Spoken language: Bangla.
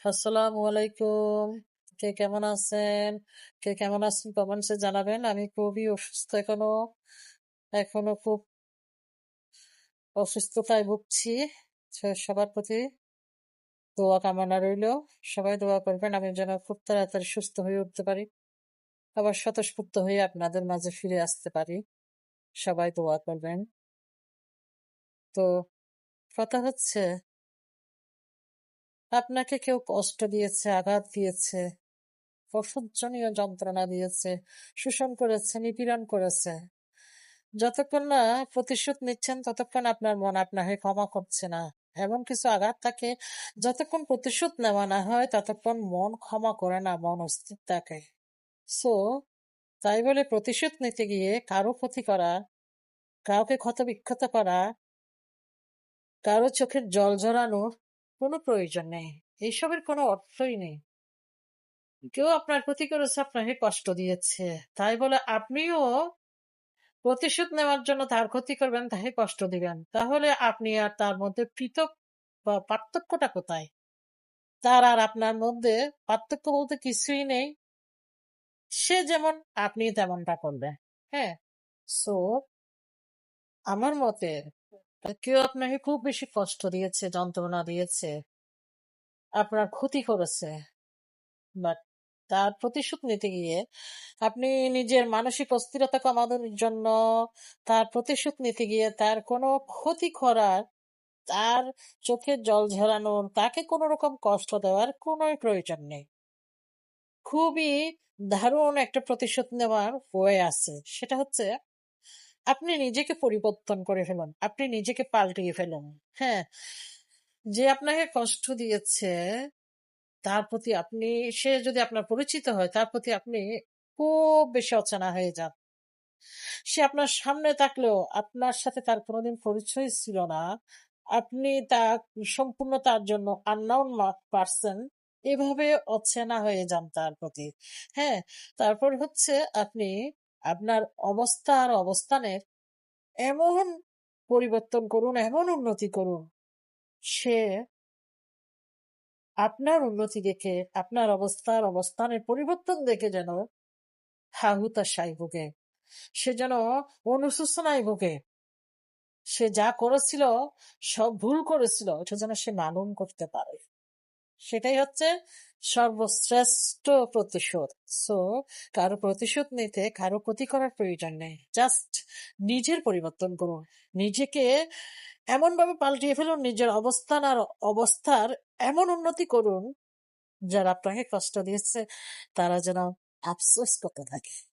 আসসালামু আলাইকুম। কে কেমন আছেন? কে কেমন আছেন কমেন্টসে জানাবেন। আমি খুবই অসুস্থ এখনও এখনও খুব অসুস্থতায় ভুগছি। সবার প্রতি দোয়া কামনা রইল। সবাই দোয়া করবেন, আমি যেন খুব তাড়াতাড়ি সুস্থ হয়ে উঠতে পারি। আবার স্বতঃস্ফূর্ত হয়ে আপনাদের মাঝে ফিরে আসতে পারি। সবাই দোয়া করবেন। তো, কথা হচ্ছে আপনাকে কেউ কষ্ট দিয়েছে, আঘাত দিয়েছে অসহ্যনীয় যন্ত্রণা দিয়েছে, শোষণ করেছে, নিপীড়ন করেছে। যতক্ষণ না প্রতিশোধ নিচ্ছেন, ততক্ষণ আপনার মন আপনাকে ক্ষমা করছে না। এমন কিছু আঘাত থাকে, যতক্ষণ প্রতিশোধ নেওয়া না হয়, ততক্ষণ মন ক্ষমা করে না, মন অস্থির থাকে। সো তাই বলে প্রতিশোধ নিতে গিয়ে কারও ক্ষতি করা, কাউকে ক্ষত বিক্ষত করা, কারও চোখের জল ঝরানোর কোনো প্রয়োজন নেই। এইসবের কোনো অর্থই নেই। কেউ আপনার ক্ষতি করেছে আপনাকে কষ্ট দিয়েছে। তাই বলে আপনিও প্রতিশোধ নেওয়ার জন্য তার ক্ষতি করবেন, তাকে কষ্ট দিবেন। তাহলে আপনি আর তার মধ্যে পৃথক বা পার্থক্যটা কোথায়? তার আর আপনার মধ্যে পার্থক্য বলতে কিছুই নেই। সে যেমন, আপনি তেমনটা করবেন। হ্যাঁ? সো আমার মতে কেউ আপনাকে খুব বেশি কষ্ট দিয়েছে, যন্ত্রণা দিয়েছে। আপনার ক্ষতি করেছে। বাট তার প্রতিশোধ নিতে গিয়ে আপনি নিজের মানসিক অস্থিরতা কমানোর জন্য তার প্রতিশোধ নিতে গিয়ে তার কোনো ক্ষতি করার, তার চোখে জল ঝরানোর তাকে কোনো রকম কষ্ট দেওয়ার কোনো প্রয়োজন নেই। খুবই দারুণ একটা প্রতিশোধ নেওয়ার ওয়ে আছে। সেটা হচ্ছে আপনি নিজেকে পরিবর্তন করে ফেলুন। আপনি নিজেকে পাল্টিয়ে ফেলুন। হ্যাঁ যে আপনাকে কষ্ট দিয়েছে, তার প্রতি আপনি, সে যদি আপনার পরিচিত হয়, তার প্রতি আপনি খুব বেশি অচেনা হয়ে যান। সে আপনার সামনে থাকলেও আপনার সাথে তার কোনোদিন পরিচয় ছিল না। আপনি তা সম্পূর্ণ তার জন্য আননাউন পার্সন এভাবে অচেনা হয়ে যান তার প্রতি। হ্যাঁ তারপর হচ্ছে আপনি আপনার অবস্থা আর অবস্থানের এমন পরিবর্তন করুন, এমন উন্নতি করুন। সে আপনার উন্নতি দেখে, আপনার অবস্থার অবস্থানের পরিবর্তন দেখে যেন হাহুতাশায় ভোগে। সে যেন অনুশোচনায় ভোগে। সে যা করেছিল, সব ভুল করেছিল, এটা যেন সে মালুম করতে পারে। সেটাই হচ্ছে সর্বশ্রেষ্ঠ প্রতিশোধ। সো কারও প্রতিশোধ নিতে কারও ক্ষতি করার প্রয়োজন নেই। জাস্ট নিজের পরিবর্তন করুন। নিজেকে এমন ভাবে পাল্টিয়ে ফেলুন, নিজের অবস্থান আর অবস্থার এমন উন্নতি করুন, যারা আপনাকে কষ্ট দিয়েছে, তারা যেন আফসোস করতে থাকে।